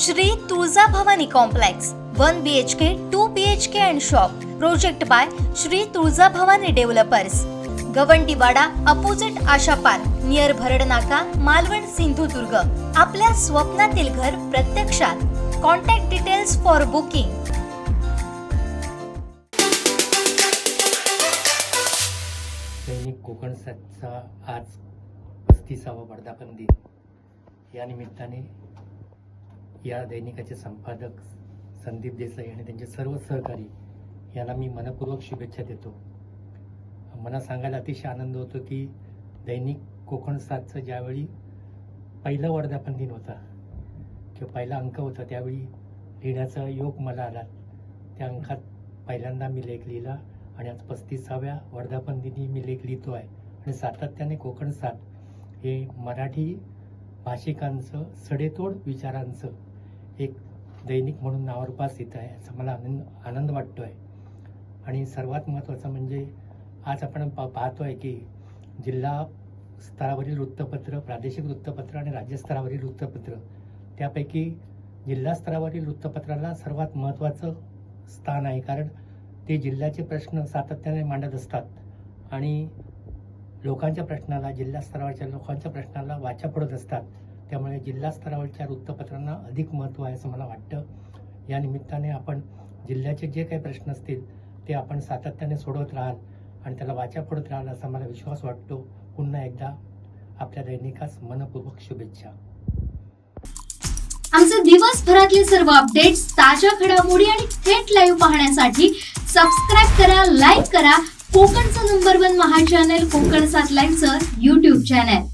Shri Tulja Bhavani complex one B H K two B H K and shop project by Shri Tulja Bhavani developers Gawandiwada opposite Asha park near Bharad Naka Malvan Sindhudurg. आपल्या स्वप्नातील घर प्रत्यक्षात. Contact details for booking दैनिक कोकण सातचा आज पस्तीसावा वर्धापन दिन. या निमित्ताने या दैनिकाचे संपादक संदीप देसाई आणि त्यांचे सर्व सहकारी यांना मी मनपूर्वक शुभेच्छा देतो. मला सांगायला अतिशय आनंद होतो की दैनिक कोकण सातचं ज्यावेळी पहिलं वर्धापन दिन होता किंवा पहिला अंक होता त्यावेळी लिहिण्याचा योग मला आला. त्या अंकात पहिल्यांदा मी लेख लिहिला आणि आज पस्तीसाव्या वर्धापन दिनी मी लेख लिहितो आहे. आणि सातत्याने कोकण सात हे मराठी भाषिकांचं सडेतोड विचारांचं एक दैनिक म्हणून नावारूपास येत आहे असं मला आनंद आनंद वाटतो आहे आणि सर्वात महत्त्वाचं म्हणजे आज आपण पा पाहतो आहे की जिल्हा स्तरावरील वृत्तपत्र प्रादेशिक वृत्तपत्र आणि राज्यस्तरावरील वृत्तपत्र त्यापैकी जिल्हा स्तरावरील वृत्तपत्राला सर्वात महत्त्वाचं स्थान आहे. कारण ते जिल्ह्याचे प्रश्न सातत्याने मांडत असतात. आणि लोकांच्या प्रश्नाला जिल्हा स्तरावरच्या लोकांच्या प्रश्नाला वाचा पडत असतात. त्यामुळे जिल्हा स्तरावरच्या वृत्तपत्रांना अधिक महत्त्व आहे असं मला वाटतं. या निमित्ताने आपण जिल्ह्याचे जे काही प्रश्न असतील ते आपण सातत्याने सोडवत राहाल आणि त्याला वाचा पडत राहाल असा मला विश्वास वाटतो. पुन्हा एकदा आपल्या दैनिकास मनपूर्वक शुभेच्छा. आमचे दिवसभरातले सर्व अपडेट्स ताज्या घडामोडी आणि थेट लाईव्ह पाहण्यासाठी सबस्क्राईब करा लाईक करा. कोकणचं नंबर वन महा चॅनल कोकण सात लाईव्हचं युट्यूब चॅनल